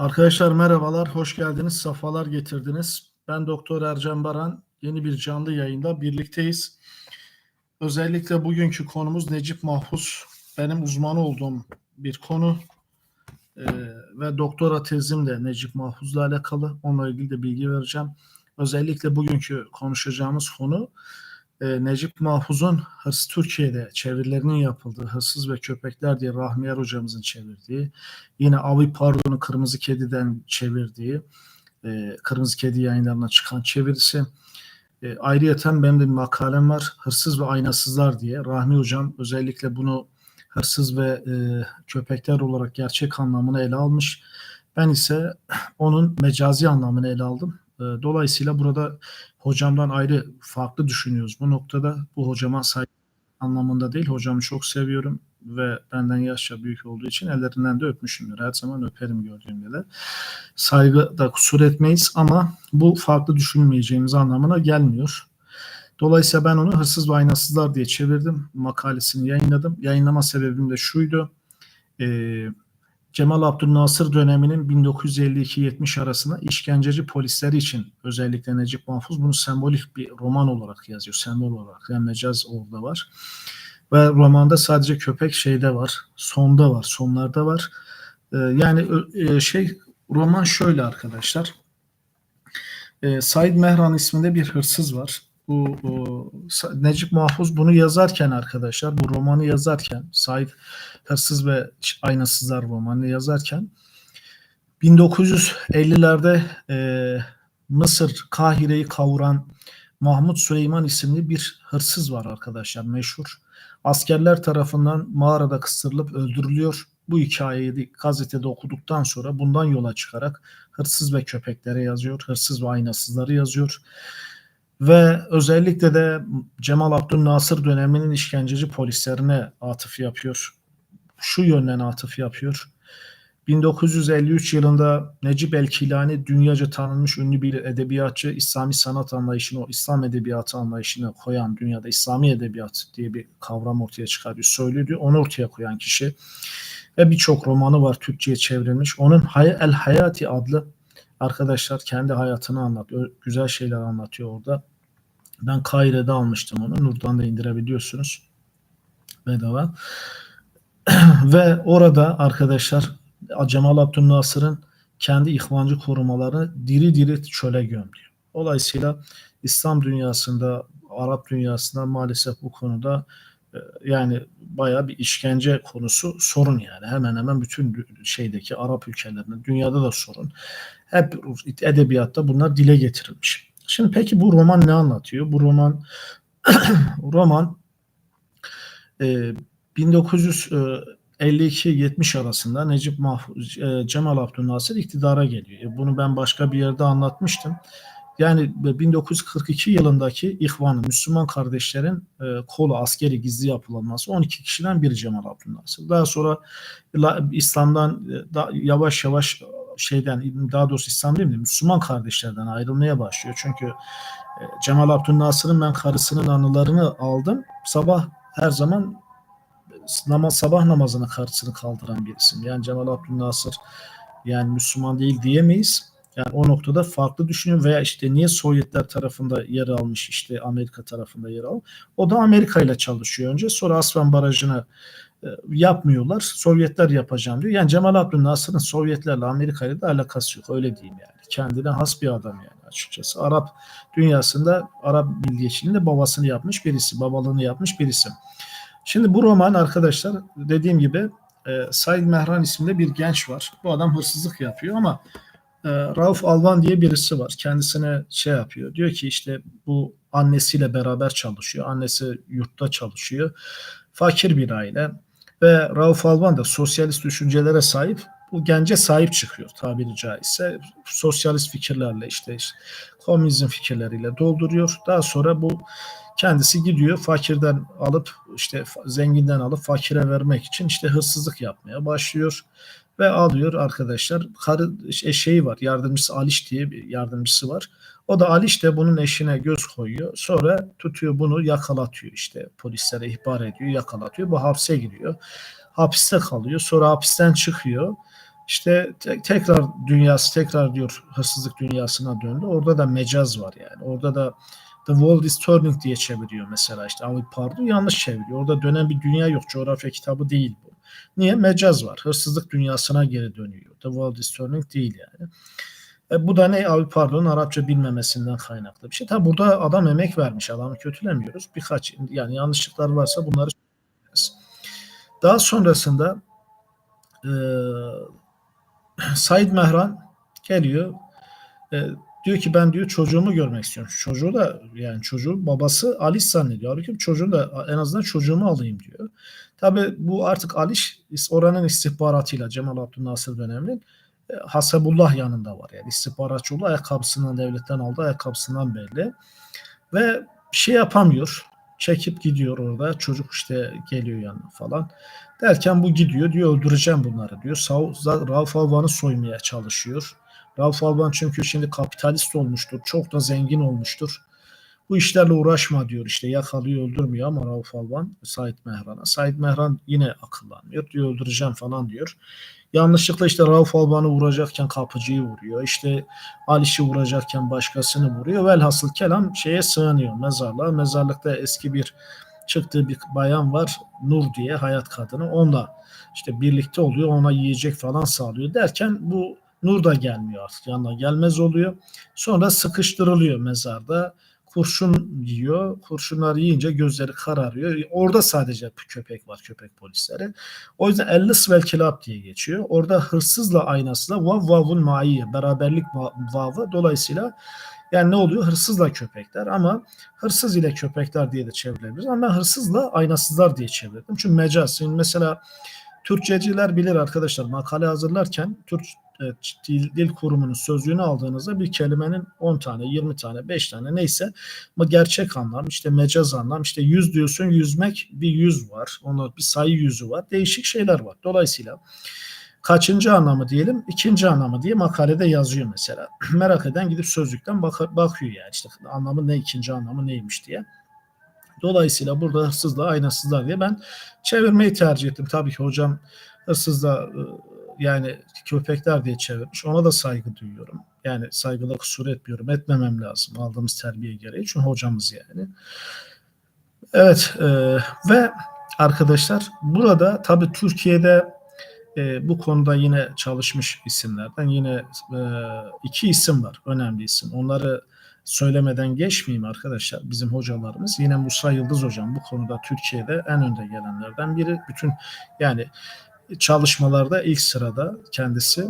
Arkadaşlar merhabalar, hoş geldiniz, safalar getirdiniz. Ben Doktor Ercan Baran, yeni bir canlı yayında birlikteyiz. Özellikle bugünkü konumuz Necip Mahfuz. Benim uzman olduğum bir konu Ee, ve doktora tezim de Necip Mahfuz'la alakalı. Onunla ilgili de bilgi vereceğim. Özellikle bugünkü konuşacağımız konu e, Necip Mahfuz'un Hırs Türkiye'de çevirilerinin yapıldığı Hırsız ve Köpekler diye Rahmiyer hocamızın çevirdiği, yine Avi Pardon'u Kırmızı Kedi'den çevirdiği, e, Kırmızı Kedi yayınlarına çıkan çevirisi. E, ayrıyeten benim de bir makalem var. Hırsız ve Aynasızlar diye. Rahmi hocam özellikle bunu hırsız ve e, köpekler olarak gerçek anlamını ele almış. Ben ise onun mecazi anlamını ele aldım. E, dolayısıyla burada hocamdan ayrı farklı düşünüyoruz. Bu noktada bu hocama saygı anlamında değil. Hocamı çok seviyorum ve benden yaşça büyük olduğu için ellerinden de öpmüşümdür. Her zaman öperim gördüğümde de. Saygı da kusur etmeyiz ama bu farklı düşünmeyeceğimiz anlamına gelmiyor. Dolayısıyla ben onu Hırsız ve Aynasızlar diye çevirdim. Makalesini yayınladım. Yayınlama sebebim de şuydu. Ee, Cemal Abdülnasır döneminin 1952-70 arasında işkenceci polisleri için özellikle Necip Mahfuz bunu sembolik bir roman olarak yazıyor. Sembol olarak. Yani mecaz orada var. Ve romanda sadece köpek şeyde var. Sonda var. Sonlarda var. Ee, yani e, şey roman şöyle arkadaşlar. Ee, Said Mehran isminde bir hırsız var bu o, Necip Mahfuz bunu yazarken arkadaşlar bu romanı yazarken Said Hırsız ve Aynasızlar romanını yazarken 1950'lerde e, Mısır Kahire'yi kavuran Mahmut Süleyman isimli bir hırsız var arkadaşlar meşhur. Askerler tarafından mağarada kıstırılıp öldürülüyor. Bu hikayeyi gazetede okuduktan sonra bundan yola çıkarak hırsız ve köpeklere yazıyor. Hırsız ve aynasızları yazıyor. Ve özellikle de Cemal Abdülnasır döneminin işkenceci polislerine atıf yapıyor. Şu yönden atıf yapıyor. 1953 yılında Necip El-Kilani dünyaca tanınmış ünlü bir edebiyatçı İslami sanat anlayışını, o İslam edebiyatı anlayışını koyan dünyada İslami edebiyat diye bir kavram ortaya çıkarıyor. Söylüyor, onu ortaya koyan kişi. Ve birçok romanı var Türkçe'ye çevrilmiş. Onun El Hayati adlı arkadaşlar kendi hayatını anlatıyor. Güzel şeyler anlatıyor orada. Ben Kaire'de almıştım onu. Nur'dan da indirebiliyorsunuz. Bedava. Ve orada arkadaşlar Cemal Abdülnasır'ın kendi ihvancı korumalarını diri diri çöle gömdü. Dolayısıyla İslam dünyasında, Arap dünyasında maalesef bu konuda e, yani bayağı bir işkence konusu sorun yani. Hemen hemen bütün şeydeki Arap ülkelerinde, dünyada da sorun. Hep edebiyatta bunlar dile getirilmiş. Şimdi peki bu roman ne anlatıyor? Bu roman roman e, 1952-70 arasında Necip Mahfuz, e, Cemal Abdülnasır iktidara geliyor. E, bunu ben başka bir yerde anlatmıştım. Yani 1942 yılındaki İhvan'ın, Müslüman kardeşlerin e, kolu askeri gizli yapılanması 12 kişiden biri Cemal Abdülnasır. Daha sonra İslam'dan e, da, yavaş yavaş şeyden daha doğrusu İslam değil mi? Müslüman kardeşlerden ayrılmaya başlıyor. Çünkü e, Cemal Abdülnasır'ın ben karısının anılarını aldım. Sabah her zaman namaz, sabah namazını karısını kaldıran bir isim. Yani Cemal Abdülnasır yani Müslüman değil diyemeyiz. Yani o noktada farklı düşünüyor veya işte niye Sovyetler tarafında yer almış işte Amerika tarafında yer al. O da Amerika ile çalışıyor önce. Sonra Aslan Barajı'nı e, yapmıyorlar. Sovyetler yapacağım diyor. Yani Cemal Abdülnasır'ın Sovyetlerle Amerika ile de alakası yok. Öyle diyeyim yani. Kendine has bir adam yani açıkçası. Arap dünyasında Arap milliyetçiliğinde babasını yapmış birisi. Babalığını yapmış birisi. Şimdi bu roman arkadaşlar dediğim gibi e, Said Mehran isimli bir genç var. Bu adam hırsızlık yapıyor ama e, Rauf Alvan diye birisi var. Kendisine şey yapıyor. Diyor ki işte bu annesiyle beraber çalışıyor. Annesi yurtta çalışıyor. Fakir bir aile ve Rauf Alvan da sosyalist düşüncelere sahip bu gence sahip çıkıyor tabiri caizse. Sosyalist fikirlerle işte, işte komünizm fikirleriyle dolduruyor. Daha sonra bu kendisi gidiyor fakirden alıp işte zenginden alıp fakire vermek için işte hırsızlık yapmaya başlıyor ve alıyor arkadaşlar. Karı eşeği var. Yardımcısı Aliş diye bir yardımcısı var. O da Aliş de bunun eşine göz koyuyor. Sonra tutuyor bunu yakalatıyor işte polislere ihbar ediyor yakalatıyor. Bu hapse giriyor. Hapiste kalıyor. Sonra hapisten çıkıyor. İşte te- tekrar dünyası tekrar diyor hırsızlık dünyasına döndü. Orada da mecaz var yani. Orada da The World is Turning diye çeviriyor mesela işte Avi Pardo yanlış çeviriyor. Orada dönen bir dünya yok. Coğrafya kitabı değil bu. Niye? Mecaz var. Hırsızlık dünyasına geri dönüyor. The World is Turning değil yani. E, bu da ne? Avi Pardo'nun Arapça bilmemesinden kaynaklı bir şey. Tabi burada adam emek vermiş. Adamı kötülemiyoruz. Birkaç yani yanlışlıklar varsa bunları söyleriz. Daha sonrasında e, Said Mehran geliyor. E, diyor ki ben diyor çocuğumu görmek istiyorum. Çocuğu da yani çocuğu babası Aliş zannediyor. Halbuki çocuğun da en azından çocuğumu alayım diyor. Tabi bu artık Aliş oranın istihbaratıyla Cemal Abdülnasır döneminin Hasebullah yanında var. Yani istihbaratçı ayakkabısından devletten aldığı ayakkabısından belli. Ve şey yapamıyor. Çekip gidiyor orada. Çocuk işte geliyor yanına falan. Derken bu gidiyor diyor öldüreceğim bunları diyor. Rauf Alvan'ı soymaya çalışıyor. Rauf Alvan çünkü şimdi kapitalist olmuştur. Çok da zengin olmuştur. Bu işlerle uğraşma diyor işte yakalıyor öldürmüyor ama Rauf Alvan Said Mehran'a. Said Mehran yine akıllanmıyor diyor öldüreceğim falan diyor. Yanlışlıkla işte Rauf Alvan'ı vuracakken kapıcıyı vuruyor. İşte Aliş'i vuracakken başkasını vuruyor. Velhasıl kelam şeye sığınıyor mezarlığa. Mezarlıkta eski bir çıktığı bir bayan var Nur diye hayat kadını. Onunla işte birlikte oluyor. Ona yiyecek falan sağlıyor derken bu Nur da gelmiyor artık yanına gelmez oluyor. Sonra sıkıştırılıyor mezarda. Kurşun yiyor. Kurşunlar yiyince gözleri kararıyor. Orada sadece köpek var, köpek polisleri. O yüzden Ellis vel Kilab diye geçiyor. Orada hırsızla aynasıyla vav vavul maiye, beraberlik vavı. Dolayısıyla yani ne oluyor? Hırsızla köpekler ama hırsız ile köpekler diye de çevrilebilir. Ama ben hırsızla aynasızlar diye çevirdim. Çünkü mecaz. Şimdi mesela Türkçeciler bilir arkadaşlar makale hazırlarken Türk dil, dil kurumunun sözlüğünü aldığınızda bir kelimenin 10 tane, 20 tane, 5 tane neyse ama gerçek anlam işte mecaz anlam işte yüz diyorsun yüzmek bir yüz var. Onun bir sayı yüzü var. Değişik şeyler var. Dolayısıyla kaçıncı anlamı diyelim ikinci anlamı diye makalede yazıyor mesela. Merak eden gidip sözlükten bak bakıyor yani işte anlamı ne ikinci anlamı neymiş diye. Dolayısıyla burada hırsızla aynasızlar diye ben çevirmeyi tercih ettim. Tabii ki hocam hırsızla yani köpekler diye çevirmiş. Ona da saygı duyuyorum. Yani saygıda kusur etmiyorum. Etmemem lazım aldığımız terbiye gereği. Çünkü hocamız yani. Evet e, ve arkadaşlar burada tabii Türkiye'de e, bu konuda yine çalışmış isimlerden yine e, iki isim var. Önemli isim. Onları söylemeden geçmeyeyim arkadaşlar. Bizim hocalarımız yine Musa Yıldız hocam bu konuda Türkiye'de en önde gelenlerden biri. Bütün yani çalışmalarda ilk sırada kendisi.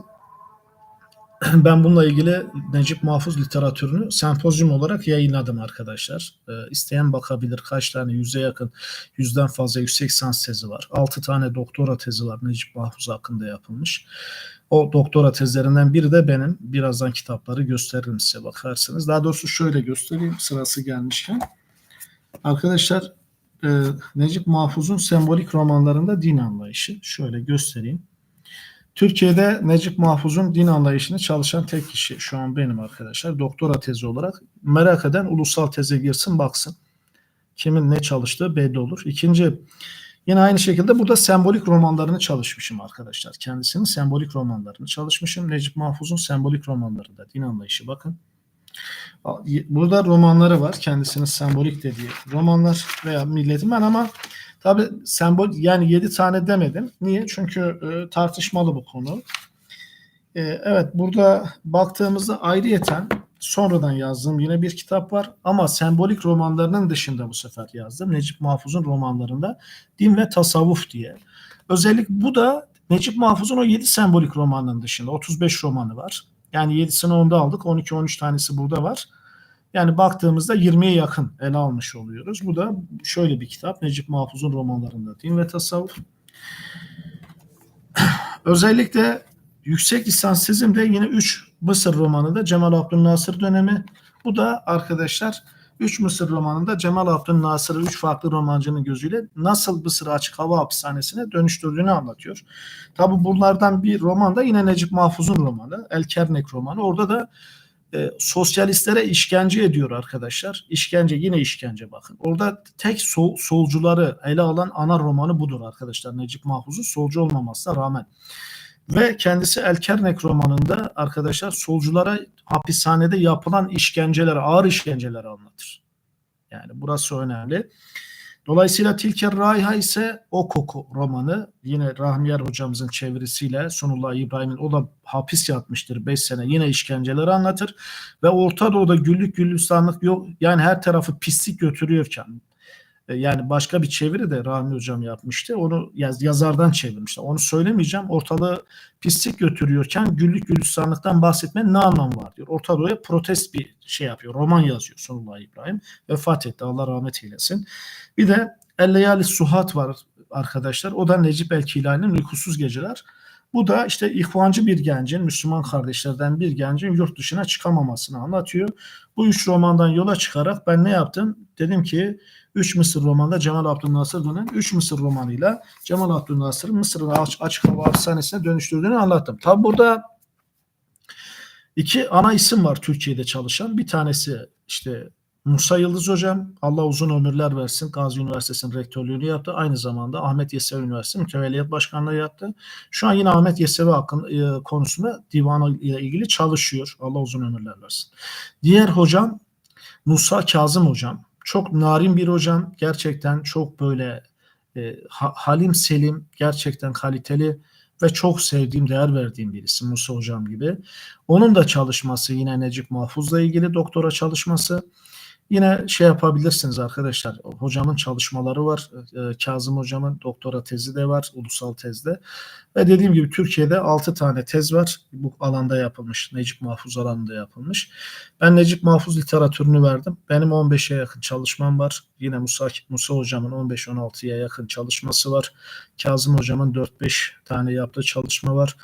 Ben bununla ilgili Necip Mahfuz literatürünü sempozyum olarak yayınladım arkadaşlar. E, isteyen bakabilir kaç tane yüze yakın, yüzden fazla yüksek lisans tezi var. Altı tane doktora tezi var Necip Mahfuz hakkında yapılmış. O doktora tezlerinden biri de benim. Birazdan kitapları gösteririm size bakarsınız. Daha doğrusu şöyle göstereyim sırası gelmişken. Arkadaşlar e, Necip Mahfuz'un sembolik romanlarında din anlayışı. Şöyle göstereyim. Türkiye'de Necip Mahfuz'un din anlayışını çalışan tek kişi şu an benim arkadaşlar. Doktora tezi olarak. Merak eden ulusal teze girsin baksın. Kimin ne çalıştığı belli olur. İkinci Yine aynı şekilde burada sembolik romanlarını çalışmışım arkadaşlar. Kendisinin sembolik romanlarını çalışmışım. Necip Mahfuz'un sembolik romanlarında din anlayışı bakın. Burada romanları var. Kendisinin sembolik dediği romanlar veya milletim ben ama tabi sembol yani 7 tane demedim. Niye? Çünkü e, tartışmalı bu konu. E, evet burada baktığımızda ayrıyeten sonradan yazdığım yine bir kitap var ama sembolik romanlarının dışında bu sefer yazdım. Necip Mahfuz'un romanlarında Din ve Tasavvuf diye. Özellikle bu da Necip Mahfuz'un o 7 sembolik romanının dışında 35 romanı var. Yani 7'sini onda aldık. 12-13 tanesi burada var. Yani baktığımızda 20'ye yakın ele almış oluyoruz. Bu da şöyle bir kitap. Necip Mahfuz'un romanlarında Din ve Tasavvuf. Özellikle yüksek lisans tezimde yine 3 Mısır romanında Cemal Abdülnasır dönemi. Bu da arkadaşlar 3 Mısır romanında Cemal Abdülnasır'ı 3 farklı romancının gözüyle nasıl Mısır açık hava hapishanesine dönüştürdüğünü anlatıyor. Tabi bunlardan bir roman da yine Necip Mahfuz'un romanı. El Kernek romanı. Orada da e, sosyalistlere işkence ediyor arkadaşlar. İşkence yine işkence bakın. Orada tek sol, solcuları ele alan ana romanı budur arkadaşlar. Necip Mahfuz'un solcu olmamasına rağmen. Ve kendisi Elkernek romanında arkadaşlar solculara hapishanede yapılan işkenceler, ağır işkenceleri anlatır. Yani burası önemli. Dolayısıyla Tilker Raiha ise O Koku romanı yine Rahmiyer hocamızın çevirisiyle Sunullah İbrahim'in o da hapis yatmıştır 5 sene yine işkenceleri anlatır ve Orta Doğu'da güllük gülistanlık yok yani her tarafı pislik götürüyorken yani başka bir çeviri de Rahmi hocam yapmıştı. Onu yaz, yazardan çevirmişler. Onu söylemeyeceğim. Ortalığı pislik götürüyorken güllük gülistanlıktan bahsetmenin ne anlamı var diyor. Orta Doğu'ya protest bir şey yapıyor. Roman yazıyor Sunullah İbrahim. Vefat etti. Allah rahmet eylesin. Bir de Elleyali Suhat var arkadaşlar. O da Necip Elkilani'nin Uykusuz Geceler. Bu da işte ihvancı bir gencin, Müslüman kardeşlerden bir gencin yurt dışına çıkamamasını anlatıyor. Bu üç romandan yola çıkarak ben ne yaptım? Dedim ki Üç Mısır romanında Cemal Abdülnasır'ın Üç Mısır romanıyla Cemal Abdülnasır'ın Mısır'ın açık hava hapishanesine dönüştürdüğünü anlattım. Tabi burada iki ana isim var Türkiye'de çalışan. Bir tanesi işte Musa Yıldız Hocam Allah uzun ömürler versin. Gazi Üniversitesi'nin rektörlüğünü yaptı. Aynı zamanda Ahmet Yesevi Üniversitesi Mütevelliyet Başkanlığı yaptı. Şu an yine Ahmet Yesevi hakkında e, konusunda divanı ile ilgili çalışıyor. Allah uzun ömürler versin. Diğer hocam Musa Kazım Hocam. Çok narin bir hocam. Gerçekten çok böyle e, ha, halim selim, gerçekten kaliteli ve çok sevdiğim, değer verdiğim birisi Musa Hocam gibi. Onun da çalışması yine Necip Mahfuz'la ilgili doktora çalışması. Yine şey yapabilirsiniz arkadaşlar. Hocamın çalışmaları var. Ee, Kazım hocamın doktora tezi de var. Ulusal tezde. Ve dediğim gibi Türkiye'de 6 tane tez var. Bu alanda yapılmış. Necip Mahfuz alanında yapılmış. Ben Necip Mahfuz literatürünü verdim. Benim 15'e yakın çalışmam var. Yine Musa, Musa hocamın 15-16'ya yakın çalışması var. Kazım hocamın 4-5 tane yaptığı çalışma var.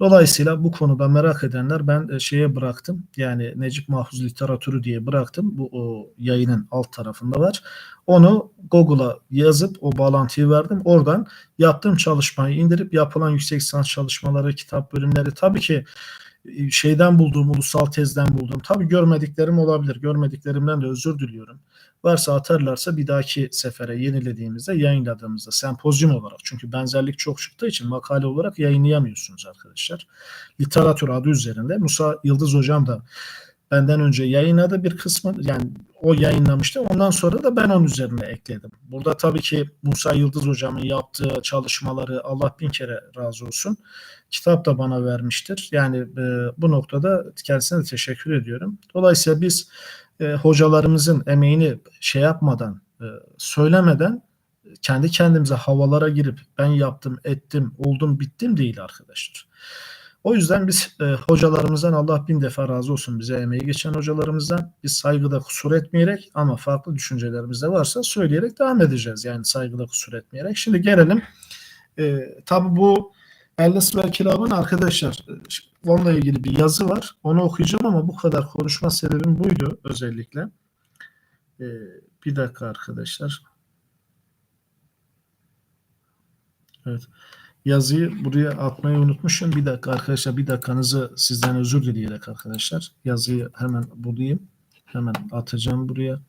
Dolayısıyla bu konuda merak edenler ben e, şeye bıraktım. Yani Necip Mahfuz literatürü diye bıraktım. Bu o yayının alt tarafında var. Onu Google'a yazıp o bağlantıyı verdim. Oradan yaptığım çalışmayı indirip yapılan yüksek lisans çalışmaları, kitap bölümleri tabii ki şeyden bulduğum, ulusal tezden bulduğum. Tabii görmediklerim olabilir. Görmediklerimden de özür diliyorum. Varsa atarlarsa bir dahaki sefere yenilediğimizde yayınladığımızda sempozyum olarak çünkü benzerlik çok çıktığı için makale olarak yayınlayamıyorsunuz arkadaşlar. Literatür adı üzerinde Musa Yıldız hocam da benden önce yayınladı bir kısmı yani o yayınlamıştı. Ondan sonra da ben onun üzerine ekledim. Burada tabii ki Musa Yıldız hocamın yaptığı çalışmaları Allah bin kere razı olsun. Kitap da bana vermiştir. Yani e, bu noktada kendisine teşekkür ediyorum. Dolayısıyla biz e, hocalarımızın emeğini şey yapmadan, e, söylemeden kendi kendimize havalara girip ben yaptım, ettim, oldum, bittim değil arkadaşlar. O yüzden biz e, hocalarımızdan Allah bin defa razı olsun bize emeği geçen hocalarımızdan biz saygıda kusur etmeyerek ama farklı düşüncelerimiz de varsa söyleyerek devam edeceğiz. Yani saygıda kusur etmeyerek. Şimdi gelelim. E, tabi bu Ellis ve Kitab'ın arkadaşlar onunla ilgili bir yazı var. Onu okuyacağım ama bu kadar konuşma sebebim buydu özellikle. E, bir dakika arkadaşlar. Evet. Yazıyı buraya atmayı unutmuşum. Bir dakika arkadaşlar bir dakikanızı sizden özür dileyerek arkadaşlar. Yazıyı hemen bulayım. Hemen atacağım buraya.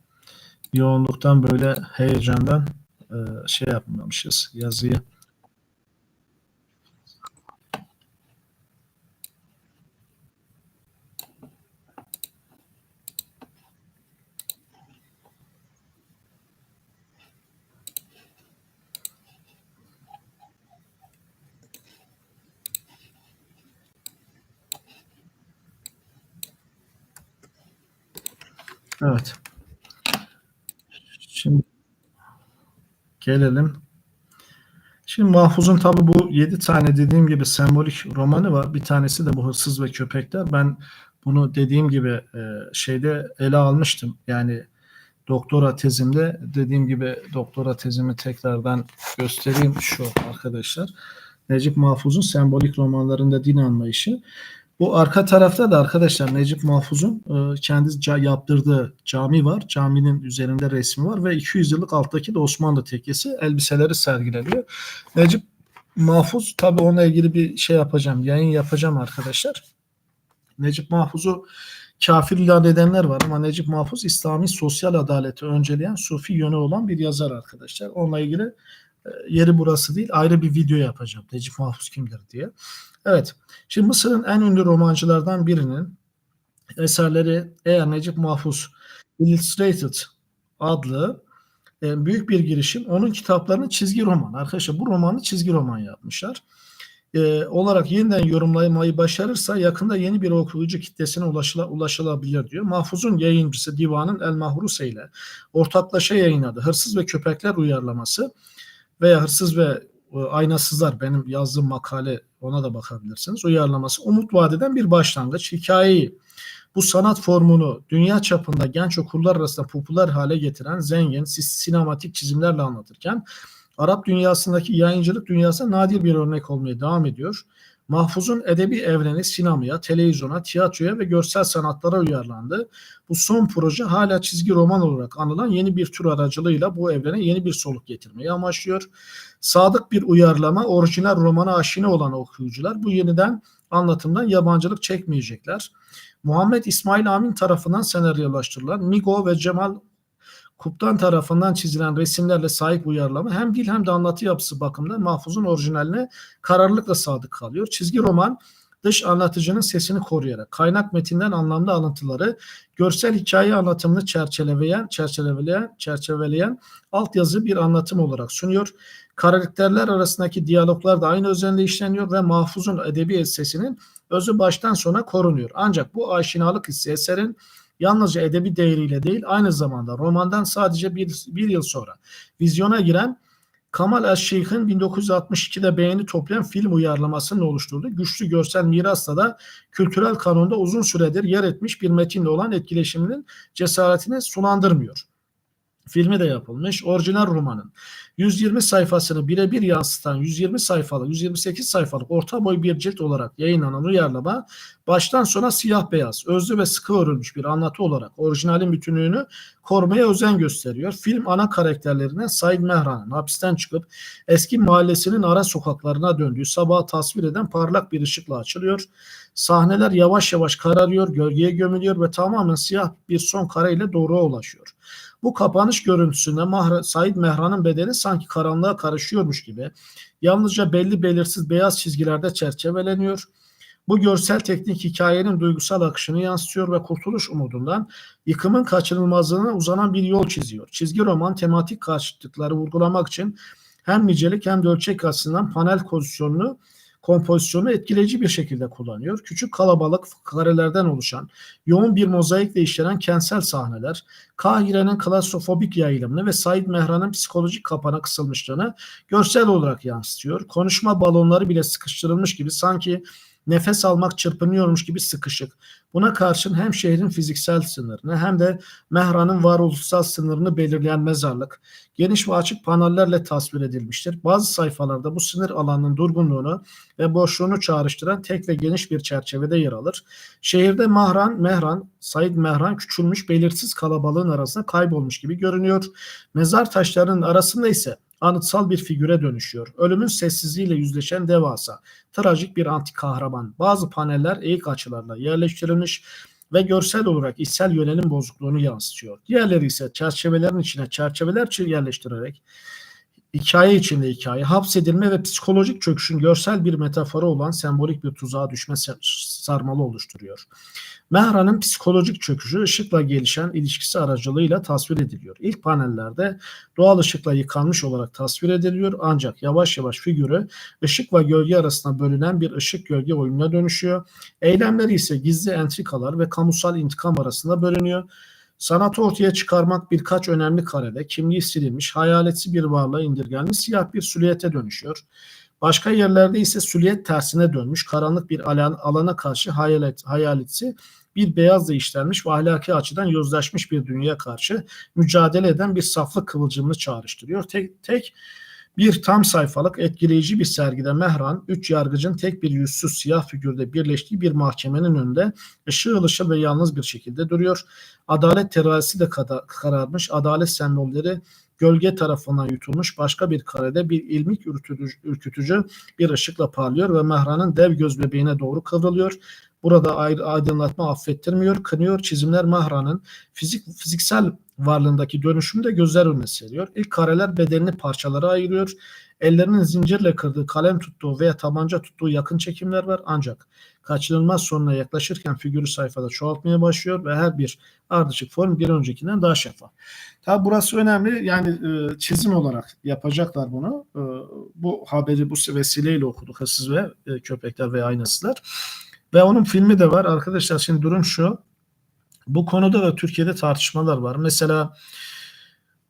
Yoğunluktan böyle heyecandan e, şey yapmamışız. Yazıyı Evet. Şimdi gelelim. Şimdi Mahfuz'un tabi bu yedi tane dediğim gibi sembolik romanı var. Bir tanesi de bu Hırsız ve Köpekler. Ben bunu dediğim gibi e, şeyde ele almıştım. Yani doktora tezimde dediğim gibi doktora tezimi tekrardan göstereyim şu arkadaşlar. Necip Mahfuz'un sembolik romanlarında din anlayışı. Bu arka tarafta da arkadaşlar Necip Mahfuz'un e, kendi yaptırdığı cami var. Caminin üzerinde resmi var ve 200 yıllık alttaki de Osmanlı tekkesi elbiseleri sergileniyor. Necip Mahfuz tabi onunla ilgili bir şey yapacağım. Yayın yapacağım arkadaşlar. Necip Mahfuz'u kafir ilan edenler var ama Necip Mahfuz İslami sosyal adaleti önceleyen sufi yönü olan bir yazar arkadaşlar. Onunla ilgili yeri burası değil. Ayrı bir video yapacağım. Necip Mahfuz kimdir diye. Evet. Şimdi Mısır'ın en ünlü romancılardan birinin eserleri eğer Necip Mahfuz Illustrated adlı e, büyük bir girişim. Onun kitaplarını çizgi roman. Arkadaşlar bu romanı çizgi roman yapmışlar. E, olarak yeniden yorumlamayı başarırsa yakında yeni bir okuyucu kitlesine ulaşıla, ulaşılabilir diyor. Mahfuz'un yayıncısı Divan'ın El Mahruse ile ortaklaşa yayınladı. Hırsız ve Köpekler uyarlaması veya Hırsız ve e, Aynasızlar benim yazdığım makale ona da bakabilirsiniz. Uyarlaması umut vadeden bir başlangıç. Hikayeyi bu sanat formunu dünya çapında genç okullar arasında popüler hale getiren zengin sinematik çizimlerle anlatırken Arap dünyasındaki yayıncılık dünyasına nadir bir örnek olmaya devam ediyor. Mahfuz'un edebi evreni sinemaya, televizyona, tiyatroya ve görsel sanatlara uyarlandı. Bu son proje hala çizgi roman olarak anılan yeni bir tür aracılığıyla bu evrene yeni bir soluk getirmeyi amaçlıyor. Sadık bir uyarlama, orijinal romana aşina olan okuyucular bu yeniden anlatımdan yabancılık çekmeyecekler. Muhammed İsmail Amin tarafından senaryolaştırılan Migo ve Cemal Kuptan tarafından çizilen resimlerle sahip uyarlama hem dil hem de anlatı yapısı bakımından mahfuzun orijinaline kararlılıkla sadık kalıyor. Çizgi roman dış anlatıcının sesini koruyarak kaynak metinden anlamlı alıntıları görsel hikaye anlatımını çerçeveleyen, çerçeveleyen, çerçeveleyen altyazı bir anlatım olarak sunuyor. Karakterler arasındaki diyaloglar da aynı özenle işleniyor ve mahfuzun edebi sesinin özü baştan sona korunuyor. Ancak bu aşinalık hissi eserin yalnızca edebi değeriyle değil aynı zamanda romandan sadece bir, bir yıl sonra vizyona giren Kamal Eşşeyh'in 1962'de beğeni toplayan film uyarlamasının oluşturduğu güçlü görsel mirasla da kültürel kanonda uzun süredir yer etmiş bir metinle olan etkileşiminin cesaretini sulandırmıyor. Filmi de yapılmış. Orijinal romanın 120 sayfasını birebir yansıtan 120 sayfalık, 128 sayfalık orta boy bir cilt olarak yayınlanan uyarlama baştan sona siyah beyaz, özlü ve sıkı örülmüş bir anlatı olarak orijinalin bütünlüğünü korumaya özen gösteriyor. Film ana karakterlerine Said Mehran'ın hapisten çıkıp eski mahallesinin ara sokaklarına döndüğü sabahı tasvir eden parlak bir ışıkla açılıyor. Sahneler yavaş yavaş kararıyor, gölgeye gömülüyor ve tamamen siyah bir son kareyle doğruya ulaşıyor. Bu kapanış görüntüsünde Mahra, Said Mehran'ın bedeni sanki karanlığa karışıyormuş gibi yalnızca belli belirsiz beyaz çizgilerde çerçeveleniyor. Bu görsel teknik hikayenin duygusal akışını yansıtıyor ve kurtuluş umudundan yıkımın kaçınılmazlığına uzanan bir yol çiziyor. Çizgi roman tematik karşıtlıkları vurgulamak için hem nicelik hem de ölçek açısından panel pozisyonunu kompozisyonu etkileyici bir şekilde kullanıyor. Küçük kalabalık karelerden oluşan, yoğun bir mozaikle işlenen kentsel sahneler, Kahire'nin klastrofobik yayılımını ve Said Mehran'ın psikolojik kapana kısılmışlığını görsel olarak yansıtıyor. Konuşma balonları bile sıkıştırılmış gibi sanki nefes almak çırpınıyormuş gibi sıkışık. Buna karşın hem şehrin fiziksel sınırını hem de Mehran'ın varoluşsal sınırını belirleyen mezarlık geniş ve açık panellerle tasvir edilmiştir. Bazı sayfalarda bu sınır alanının durgunluğunu ve boşluğunu çağrıştıran tek ve geniş bir çerçevede yer alır. Şehirde Mahran, Mehran, Said Mehran küçülmüş belirsiz kalabalığın arasında kaybolmuş gibi görünüyor. Mezar taşlarının arasında ise anıtsal bir figüre dönüşüyor. Ölümün sessizliğiyle yüzleşen devasa, trajik bir antik kahraman. Bazı paneller eğik açılarla yerleştirilmiş ve görsel olarak içsel yönelim bozukluğunu yansıtıyor. Diğerleri ise çerçevelerin içine çerçeveler yerleştirerek hikaye içinde hikaye, hapsedilme ve psikolojik çöküşün görsel bir metaforu olan sembolik bir tuzağa düşme sarmalı oluşturuyor. Mehran'ın psikolojik çöküşü ışıkla gelişen ilişkisi aracılığıyla tasvir ediliyor. İlk panellerde doğal ışıkla yıkanmış olarak tasvir ediliyor ancak yavaş yavaş figürü ışık ve gölge arasında bölünen bir ışık gölge oyununa dönüşüyor. Eylemleri ise gizli entrikalar ve kamusal intikam arasında bölünüyor. Sanatı ortaya çıkarmak birkaç önemli karede kimliği silinmiş, hayaletsi bir varlığa indirgenmiş siyah bir süliyete dönüşüyor. Başka yerlerde ise süliyet tersine dönmüş, karanlık bir alana karşı hayalet, hayaletsi bir beyazla işlenmiş ve ahlaki açıdan yozlaşmış bir dünya karşı mücadele eden bir saflık kıvılcımını çağrıştırıyor. Tek, tek bir tam sayfalık etkileyici bir sergide Mehran, üç yargıcın tek bir yüzsüz siyah figürde birleştiği bir mahkemenin önünde ışıl ışıl ve yalnız bir şekilde duruyor. Adalet terazisi de kararmış, adalet sembolleri gölge tarafından yutulmuş başka bir karede bir ilmik ürkütücü, bir ışıkla parlıyor ve Mehran'ın dev göz bebeğine doğru kıvrılıyor. Burada aydınlatma affettirmiyor, kınıyor. Çizimler Mahran'ın fizik, fiziksel varlığındaki dönüşümü de gözler önüne seriyor. İlk kareler bedenini parçalara ayırıyor. Ellerinin zincirle kırdığı, kalem tuttuğu veya tabanca tuttuğu yakın çekimler var. Ancak kaçınılmaz sonuna yaklaşırken figürü sayfada çoğaltmaya başlıyor ve her bir ardışık form bir öncekinden daha şeffaf. Tabi burası önemli. Yani e, çizim olarak yapacaklar bunu. E, bu haberi bu vesileyle okuduk hırsız ve e, köpekler ve aynasılar. Ve onun filmi de var. Arkadaşlar şimdi durum şu. Bu konuda da Türkiye'de tartışmalar var. Mesela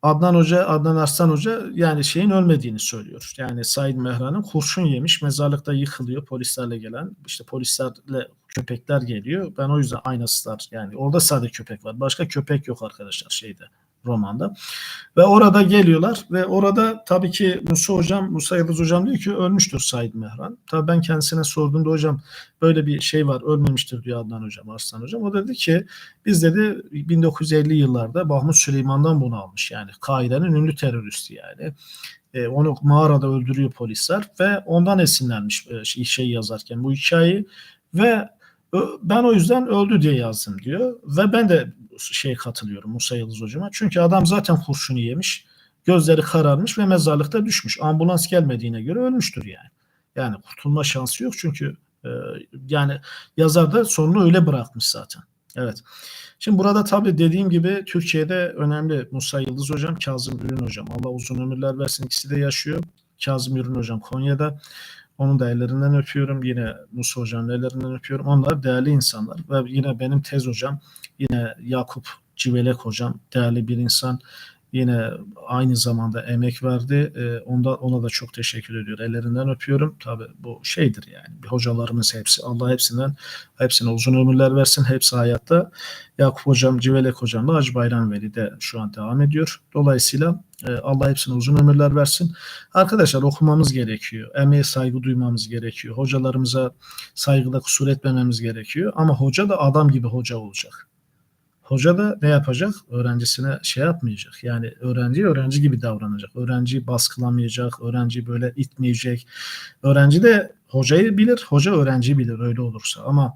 Adnan Hoca, Adnan Arslan Hoca yani şeyin ölmediğini söylüyor. Yani Said Mehran'ın kurşun yemiş, mezarlıkta yıkılıyor polislerle gelen. işte polislerle köpekler geliyor. Ben o yüzden aynasızlar yani orada sadece köpek var. Başka köpek yok arkadaşlar şeyde romanda. Ve orada geliyorlar ve orada tabii ki Musa hocam, Musa Yıldız hocam diyor ki ölmüştür Said Mehran. Tabii ben kendisine sorduğumda hocam böyle bir şey var ölmemiştir diyor Adnan hocam, Arslan hocam. O dedi ki biz dedi 1950 yıllarda Mahmut Süleyman'dan bunu almış yani kaidenin ünlü teröristi yani. E, onu mağarada öldürüyor polisler ve ondan esinlenmiş e, şey, şey yazarken bu hikayeyi ve ben o yüzden öldü diye yazdım diyor. Ve ben de şey katılıyorum Musa Yıldız hocama. Çünkü adam zaten kurşunu yemiş. Gözleri kararmış ve mezarlıkta düşmüş. Ambulans gelmediğine göre ölmüştür yani. Yani kurtulma şansı yok çünkü e, yani yazar da sonunu öyle bırakmış zaten. Evet. Şimdi burada tabii dediğim gibi Türkiye'de önemli Musa Yıldız hocam, Kazım Ürün hocam. Allah uzun ömürler versin. İkisi de yaşıyor. Kazım Ürün hocam Konya'da. Onun da ellerinden öpüyorum. Yine Musa Hoca'nın ellerinden öpüyorum. Onlar değerli insanlar. Ve yine benim tez hocam, yine Yakup Civelek hocam değerli bir insan. Yine aynı zamanda emek verdi. Ee, onda ona da çok teşekkür ediyorum. Ellerinden öpüyorum. Tabii bu şeydir yani. Bir hocalarımız hepsi. Allah hepsinden hepsine uzun ömürler versin. Hepsi hayatta. Yakup hocam, Civelek hocam da Hacı Bayram Veli de şu an devam ediyor. Dolayısıyla Allah hepsine uzun ömürler versin. Arkadaşlar okumamız gerekiyor. Emeğe saygı duymamız gerekiyor. Hocalarımıza saygıda kusur etmememiz gerekiyor. Ama hoca da adam gibi hoca olacak. Hoca da ne yapacak? Öğrencisine şey yapmayacak. Yani öğrenci öğrenci gibi davranacak. Öğrenciyi baskılamayacak. Öğrenciyi böyle itmeyecek. Öğrenci de hocayı bilir. Hoca öğrenciyi bilir öyle olursa. Ama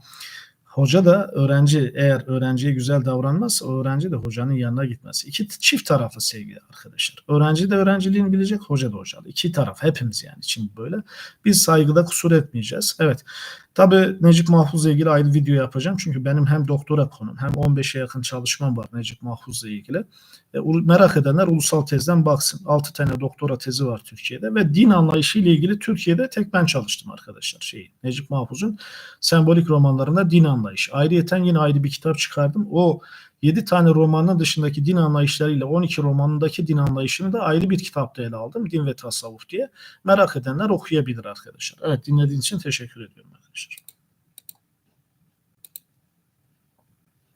hoca da öğrenci eğer öğrenciye güzel davranmazsa öğrenci de hocanın yanına gitmez. İki çift taraflı sevgili arkadaşlar. Öğrenci de öğrenciliğini bilecek, hoca da hocalı. İki taraf hepimiz yani için böyle. Biz saygıda kusur etmeyeceğiz. Evet. Tabii Necip Mahfuz'la ilgili ayrı video yapacağım. Çünkü benim hem doktora konum hem 15'e yakın çalışmam var Necip Mahfuz'la ilgili. E, merak edenler ulusal tezden baksın. 6 tane doktora tezi var Türkiye'de ve din anlayışı ile ilgili Türkiye'de tek ben çalıştım arkadaşlar. Şeyi, Necip Mahfuz'un sembolik romanlarında din anlayışı. Ayrıyeten yine ayrı bir kitap çıkardım. O 7 tane romanın dışındaki din anlayışlarıyla 12 romanındaki din anlayışını da ayrı bir kitapta ele aldım. Din ve tasavvuf diye. Merak edenler okuyabilir arkadaşlar. Evet dinlediğiniz için teşekkür ediyorum arkadaşlar.